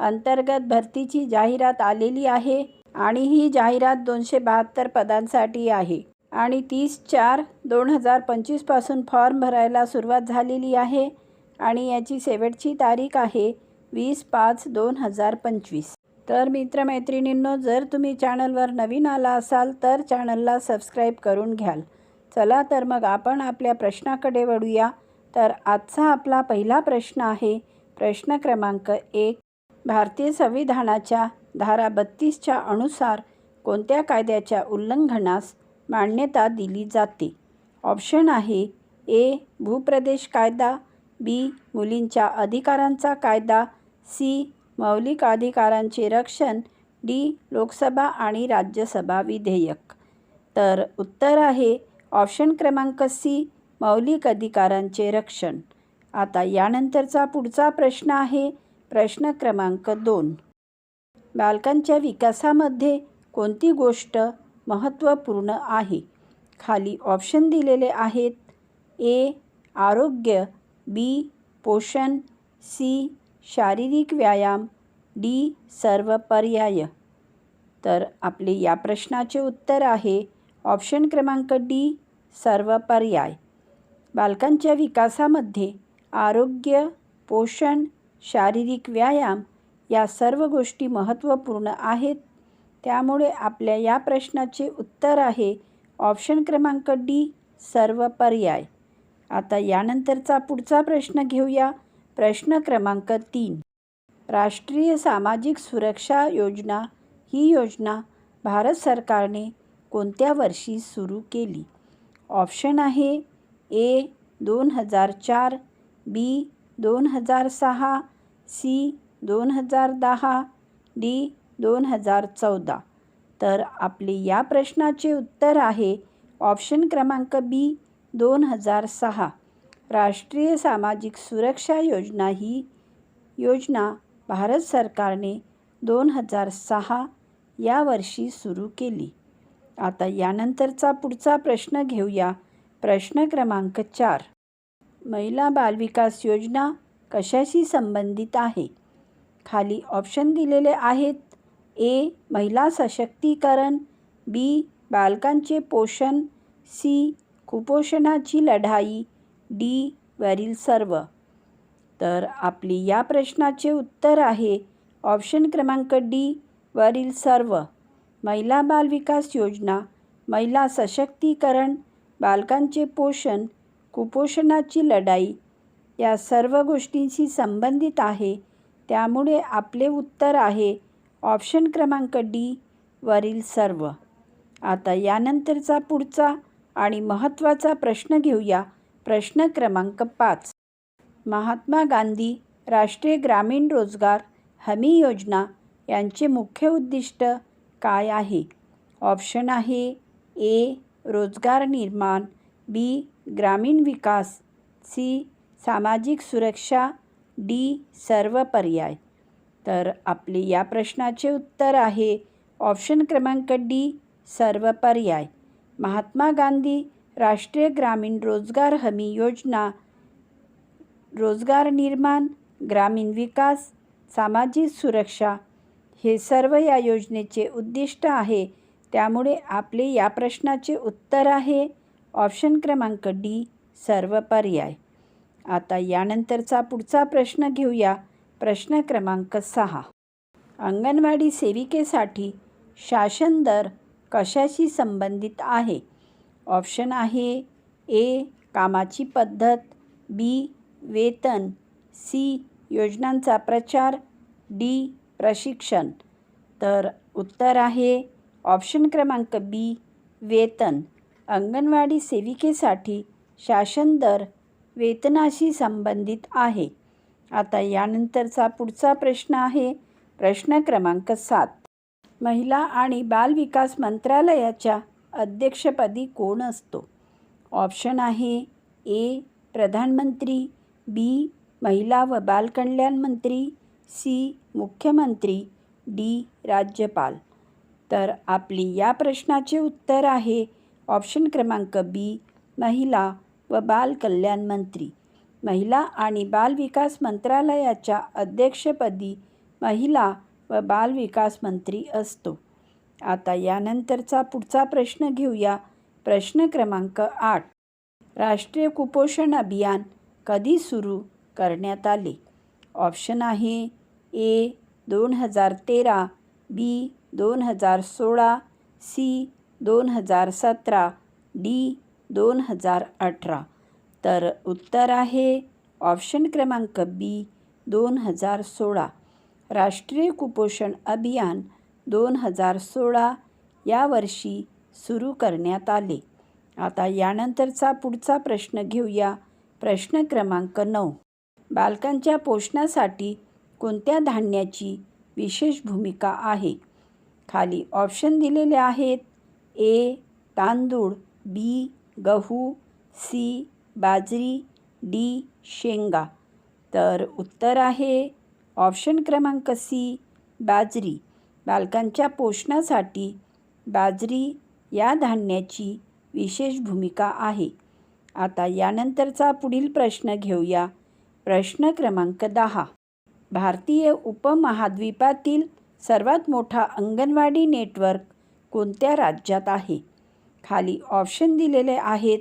अंतर्गत भरतीची जाहिरात आलेली आहे आणि ही जाहिरात दोनशे बहात्तर पदांसाठी आहे. आणि तीस चार दोन हजार पंचवीसपासून फॉर्म भरायला सुरुवात झालेली आहे आणि याची शेवटची तारीख आहे वीस पाच दोन हजार पंचवीस. तर मित्रमैत्रिणींनो जर तुम्ही चॅनलवर नवीन आला असाल तर चॅनलला सबस्क्राईब करून घ्याल. चला तर मग आपण आपल्या प्रश्नाकडे वळूया. तर आजचा आपला पहिला प्रश्न आहे प्रश्न क्रमांक एक. भारतीय संविधानाच्या धारा बत्तीसच्या अनुसार कोणत्या कायद्याच्या उल्लंघनास मान्यता दिली जाते? ऑप्शन आहे ए भूप्रदेश कायदा बी मुलींच्या अधिकारांचा कायदा सी मौलिक अधिकारांचे रक्षण डी लोकसभा आणि राज्यसभा विधेयक. तर उत्तर आहे ऑप्शन क्रमांक सी मौलिक अधिकारांचे रक्षण. आता यानंतरचा पुढचा प्रश्न आहे प्रश्न क्रमांक दोन. बालकांच्या विकासामध्ये कोणती गोष्ट महत्त्वपूर्ण आहे? खाली ऑप्शन दिलेले आहेत. ए आरोग्य. बी पोषण. सी शारीरिक व्यायाम. डी सर्व पर्याय. तर आपले या प्रश्नाचे उत्तर आहे. ऑप्शन क्रमांक डी सर्व पर्याय. बालकांच्या विकासामध्ये आरोग्य पोषण शारीरिक व्यायाम या सर्व गोष्टी महत्त्वपूर्ण आहेत. त्यामुळे आपल्या या प्रश्नाचे उत्तर आहे ऑप्शन क्रमांक डी सर्व पर्याय. आता यानंतरचा पुढचा प्रश्न घेऊया. प्रश्न क्रमांक तीन. राष्ट्रीय सामाजिक सुरक्षा योजना ही योजना भारत सरकारने कोणत्या वर्षी सुरू केली? ऑप्शन आहे ए दोन हजार चार बी दोन हजार सहा सी दोन हजार दहा डी दोन हजार चौदा. तर आपले या प्रश्नाचे उत्तर आहे ऑप्शन क्रमांक बी दोन हजार सहा. राष्ट्रीय सामाजिक सुरक्षा योजना ही योजना भारत सरकारने दोन हजार सहा या वर्षी सुरू केली. आता यानंतरचा पुढचा प्रश्न घेऊया. प्रश्न क्रमांक चार. महिला बालविकास योजना कशाशी संबंधित आहे? खाली ऑप्शन दिलेले आहेत. ए महिला सशक्तीकरण. बी बालकांचे पोषण. सी कुपोषणाची लढाई. डी वरील सर्व. तर आपली या प्रश्नाचे उत्तर आहे. ऑप्शन क्रमांक डी वरील सर्व. महिला बालविकास योजना. महिला सशक्तीकरण. बालकांचे पोषण. कुपोषणाची लढाई या सर्व गोष्टींशी संबंधित आहे. त्यामुळे आपले उत्तर आहे ऑप्शन क्रमांक डी वरील सर्व. आता यानंतरचा पुढचा आणि महत्त्वाचा प्रश्न घेऊया. प्रश्न क्रमांक पाच. महात्मा गांधी राष्ट्रीय ग्रामीण रोजगार हमी योजना यांचे मुख्य उद्दिष्ट काय आहे? ऑप्शन आहे ए रोजगार निर्माण बी ग्रामीण विकास सी सामाजिक सुरक्षा डी सर्व पर्याय. तर आपले या प्रश्नाचे उत्तर आहे ऑप्शन क्रमांक डी सर्व पर्याय. महात्मा गांधी राष्ट्रीय ग्रामीण रोजगार हमी योजना रोजगार निर्माण ग्रामीण विकास सामाजिक सुरक्षा हे सर्व या योजनेचे उद्दिष्ट आहे. त्यामुळे आपले या प्रश्नाचे उत्तर आहे ऑप्शन क्रमांक डी सर्व पर्याय. आता यानंतरचा पुढचा प्रश्न घेऊया. प्रश्न क्रमांक सहा. अंगणवाडी सेविकेसाठी शासन दर कशाशी संबंधित आहे? ऑप्शन आहे ए कामाची पद्धत बी वेतन सी योजनांचा प्रचार डी प्रशिक्षण. तर उत्तर आहे ऑप्शन क्रमांक बी वेतन. अंगणवाडी सेविकेसाठी शासन दर वेतनाशी संबंधित आहे. आता यानंतरचा पुढचा प्रश्न आहे प्रश्न क्रमांक सात. महिला आणि बालविकास मंत्रालयाच्या अध्यक्षपदी कोण असतो? ऑप्शन आहे ए प्रधानमंत्री बी महिला व बालकल्याण मंत्री सी मुख्यमंत्री डी राज्यपाल. तर आपली या प्रश्नाचे उत्तर आहे ऑप्शन क्रमांक बी महिला व बाल कल्याण मंत्री. महिला आणि बालविकास मंत्रालयाच्या अध्यक्षपदी महिला व बालविकास मंत्री असतो. आता यानंतरचा पुढचा प्रश्न घेऊया. प्रश्न क्रमांक आठ. राष्ट्रीय कुपोषण अभियान कधी सुरू करण्यात आले? ऑप्शन आहे ए दोन हजार तेरा बी दोन हजार सोळा सी दोन हजार सतरा डी दोन हजार अठरा. तर उत्तर आहे ऑप्शन क्रमांक बी दोन हजार सोळा. राष्ट्रीय कुपोषण अभियान दोन हजार सोळा या वर्षी सुरू करण्यात आले. आता यानंतरचा पुढचा प्रश्न घेऊया. प्रश्न क्रमांक नऊ. बालकांच्या पोषणासाठी कोणत्या धान्याची विशेष भूमिका आहे? खाली ऑप्शन दिलेले आहेत. ए तांदूळ बी गहू सी बाजरी डी शेंगा. तर उत्तर आहे ऑप्शन क्रमांक सी बाजरी. बालकांच्या पोषणासाठी बाजरी या धान्याची विशेष भूमिका आहे. आता यानंतरचा पुढील प्रश्न घेऊया. प्रश्न क्रमांक दहा. भारतीय उपमहाद्वीपातील सर्वात मोठा अंगणवाडी नेटवर्क कोणत्या राज्यात आहे? खाली ऑप्शन दिलेले आहेत.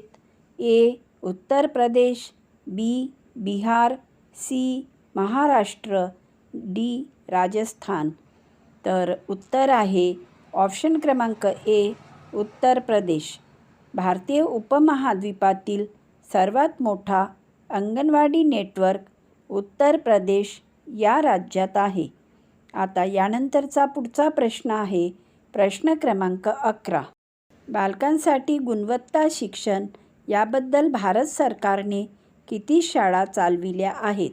A Uttar Pradesh B Bihar C Maharashtra D Rajasthan. तर उत्तर आहे ऑप्शन क्रमांक ए उत्तर प्रदेश. भारतीय उपमहाद्वीपातील सर्वात मोठा अंगणवाडी नेटवर्क उत्तर प्रदेश या राज्यात आहे. आता यानंतरचा पुढचा प्रश्न आहे प्रश्न क्रमांक अकरा. बालकांसाठी गुणवत्ता शिक्षण याबद्दल भारत सरकारने किती शाळा चालविल्या आहेत?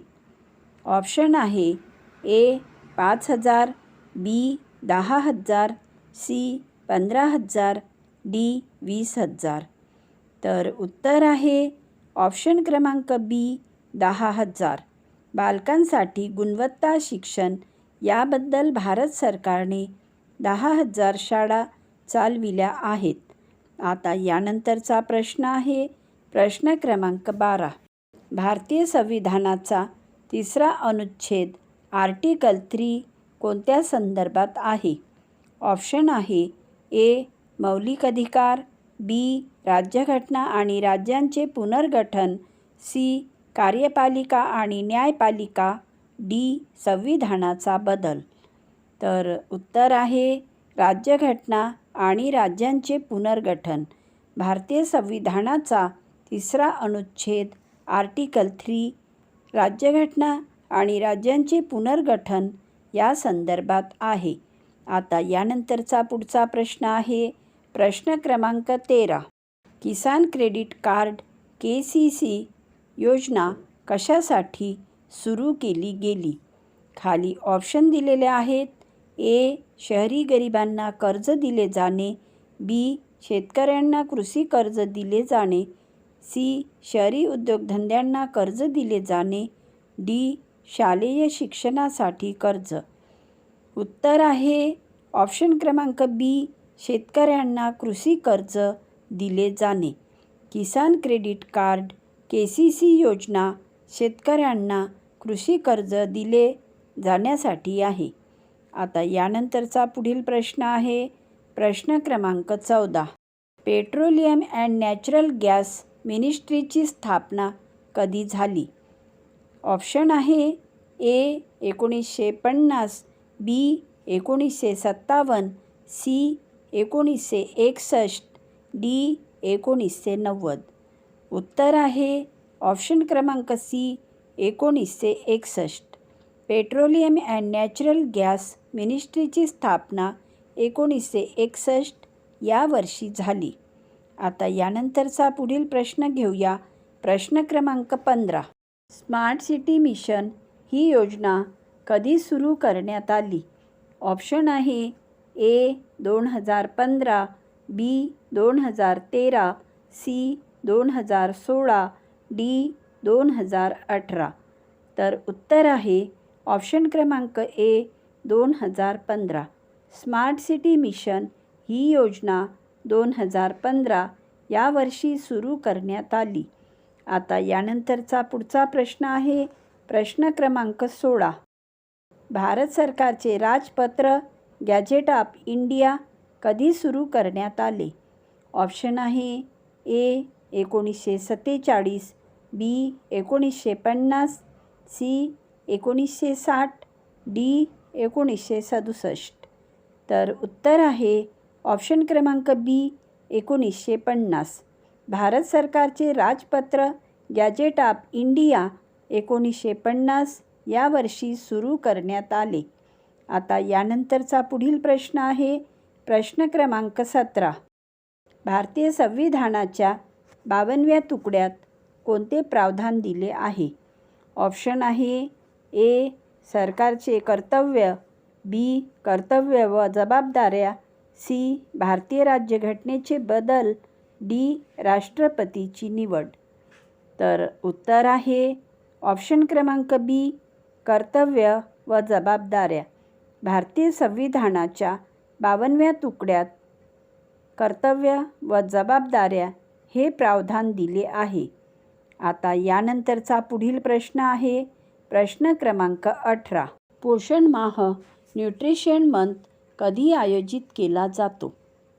ऑप्शन आहे ए पाच हजार बी दहा हजार सी पंधरा हजार डी वीस हजार. तर उत्तर आहे ऑप्शन क्रमांक बी दहा हजार. बालकांसाठी गुणवत्ता शिक्षण याबद्दल भारत सरकारने दहा हजार शाळा चालविल्या आहेत. आता यानंतरचा प्रश्न आहे प्रश्न क्रमांक बारा. भारतीय संविधानाचा तिसरा अनुच्छेद आर्टिकल थ्री कोणत्या संदर्भात आहे? ऑप्शन आहे ए मौलिक अधिकार बी राज्यघटना आणि राज्यांचे पुनर्गठन सी कार्यपालिका आणि न्यायपालिका डी संविधानाचा बदल. तर उत्तर आहे राज्यघटना आणि राज्यांचे पुनर्गठन. भारतीय संविधानाचा तिसरा अनुच्छेद आर्टिकल थ्री राज्यघटना आणि राज्यांचे पुनर्गठन या संदर्भात आहे. आता यानंतरचा पुढचा प्रश्न आहे. प्रश्न क्रमांक तेरा. Kisan credit card K C C योजना कशासाठी सुरू केली गेली? खाली ऑप्शन दिलेले आहेत. ए शहरी गरिबांना कर्ज दिले जाणे. बी शेतकऱ्यांना कृषी कर्ज दिले जाणे. सी शहरी उद्योगधंद्यांना कर्ज दिले जाणे. डी शालेय शिक्षणासाठी कर्ज. उत्तर आहे ऑप्शन क्रमांक बी शेतकऱ्यांना कृषी कर्ज दिले जाणे. Kisan credit card K C C योजना शेतकऱ्यांना कृषी कर्ज दिले जाण्यासाठी आहे. आता यानंतरचा पुढील प्रश्न आहे. प्रश्न क्रमांक चौदा. पेट्रोलियम अँड नॅचरल गॅस मिनिस्ट्रीची स्थापना कधी झाली? ऑप्शन आहे ए एकोणीसशे पन्नास बी एकोणीसशे सत्तावन्न सी एकोणीसशे एकसष्ट डी एकोणीसशे नव्वद. उत्तर आहे ऑप्शन क्रमांक सी एकोणीसशे एकसष्ट. पेट्रोलियम अँड नॅचरल गॅस मिनिस्ट्रीची स्थापना एकोणीसशे एकसष्ट या वर्षी झाली. आता यानंतरचा पुढील प्रश्न घेऊया. प्रश्न क्रमांक पंधरा. स्मार्ट सिटी मिशन ही योजना कधी सुरू करण्यात आली? ऑप्शन आहे ए दोन हजार पंधरा बी दोन हजार तेरा सी दोन हजार सोळा डी दोन हजार अठरा. तर उत्तर आहे ऑप्शन क्रमांक ए दोन हजार पंधरा. स्मार्ट सिटी मिशन ही योजना दोन हजार पंधरा या वर्षी सुरू करण्यात आली. आता यानंतरचा पुढचा प्रश्न आहे. प्रश्न क्रमांक सोळा. भारत सरकारचे राजपत्र गॅजेट ऑफ इंडिया कधी सुरू करण्यात आले? ऑप्शन आहे ए एकोणीसशे सत्तेचाळीस बी एकोणीसशे पन्नास सी एकोणीसशे साठ डी एकोणीसशे सदुसष्ट. तर उत्तर आहे ऑप्शन क्रमांक बी एकोणीसशे पन्नास. भारत सरकारचे राजपत्र गॅजेट ऑफ इंडिया एकोणीसशे पन्नास या वर्षी सुरू करण्यात आले. आता यानंतरचा पुढील प्रश्न आहे प्रश्न क्रमांक सतरा. भारतीय संविधानाच्या बावनव्या तुकड्यात कोणते प्रावधान दिले आहे? ऑप्शन आहे ए सरकारचे कर्तव्य बी कर्तव्य व जबाबदाऱ्या सी भारतीय राज्यघटनेचे बदल डी राष्ट्रपतीची निवड. तर उत्तर आहे ऑप्शन क्रमांक बी कर्तव्य व जबाबदाऱ्या. भारतीय संविधानाच्या बावनव्या तुकड्यात कर्तव्य व जबाबदाऱ्या हे प्रावधान दिले आहे. आता यानंतरचा पुढील प्रश्न आहे प्रश्न क्रमांक अठरा. पोषण माह न्यूट्रिशन मंथ कधी आयोजित केला जातो?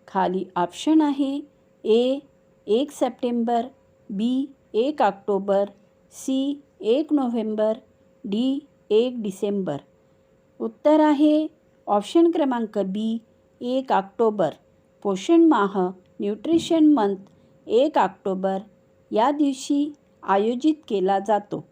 खाली ऑप्शन आहे ए एक सप्टेंबर बी एक ऑक्टोबर सी एक नोव्हेंबर डी एक डिसेंबर. उत्तर आहे ऑप्शन क्रमांक बी एक ऑक्टोबर. पोषण माह न्यूट्रिशन मंथ एक ऑक्टोबर. या दिवशी आयोजित केला जातो.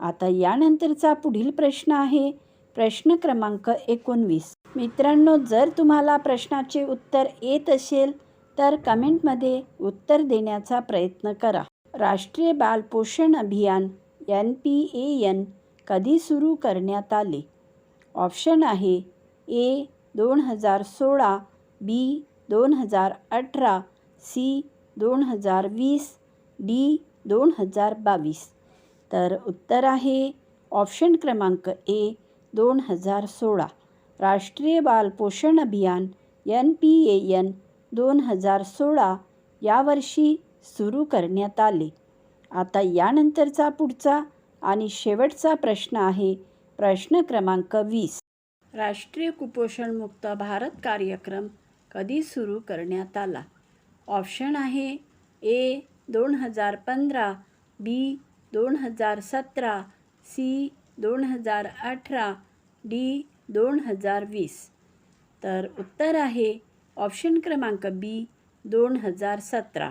आता यानंतरचा पुढील प्रश्न आहे. प्रश्न क्रमांक एकोणवीस. मित्रांनो जर तुम्हाला प्रश्नाचे उत्तर येत असेल तर कमेंटमध्ये उत्तर देण्याचा प्रयत्न करा. राष्ट्रीय बालपोषण अभियान एन पी ए एन कधी सुरू करण्यात आले? ऑप्शन आहे ए दोन हजार सोळा बी दोन हजार अठरा सी दोन हजार वीस डी दोन हजार बावीस. तर उत्तर आहे ऑप्शन क्रमांक ए दोन हजार सोळा. राष्ट्रीय बालपोषण अभियान एन पी ए एन दोन हजार सोळा यावर्षी सुरू करण्यात आले. आता यानंतरचा पुढचा आणि शेवटचा प्रश्न आहे प्रश्न क्रमांक वीस. राष्ट्रीय कुपोषणमुक्त भारत कार्यक्रम कधी सुरू करण्यात आला? ऑप्शन आहे ए दोन हजार पंधरा बी दोन हजार सतरा सी दोन हजार अठरा डी दोन हजार वीस. तर उत्तर आहे ऑप्शन क्रमांक बी दोन हजार सतरा.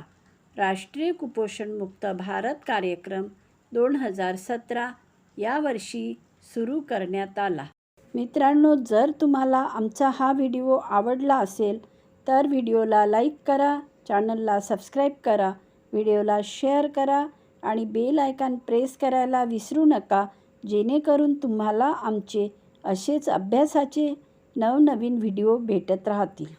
राष्ट्रीय कुपोषणमुक्त भारत कार्यक्रम दोन हजार सतरा यावर्षी सुरू करण्यात आला. मित्रांनो जर तुम्हाला आमचा हा व्हिडिओ आवडला असेल तर व्हिडिओला लाईक करा चॅनलला सबस्क्राईब करा व्हिडिओला शेअर करा आणि बेल आयकॉन प्रेस करायला विसरू नका जेणेकरून तुम्हाला आमचे असेच अभ्यासाचे नवनवीन व्हिडिओ भेटत राहतील.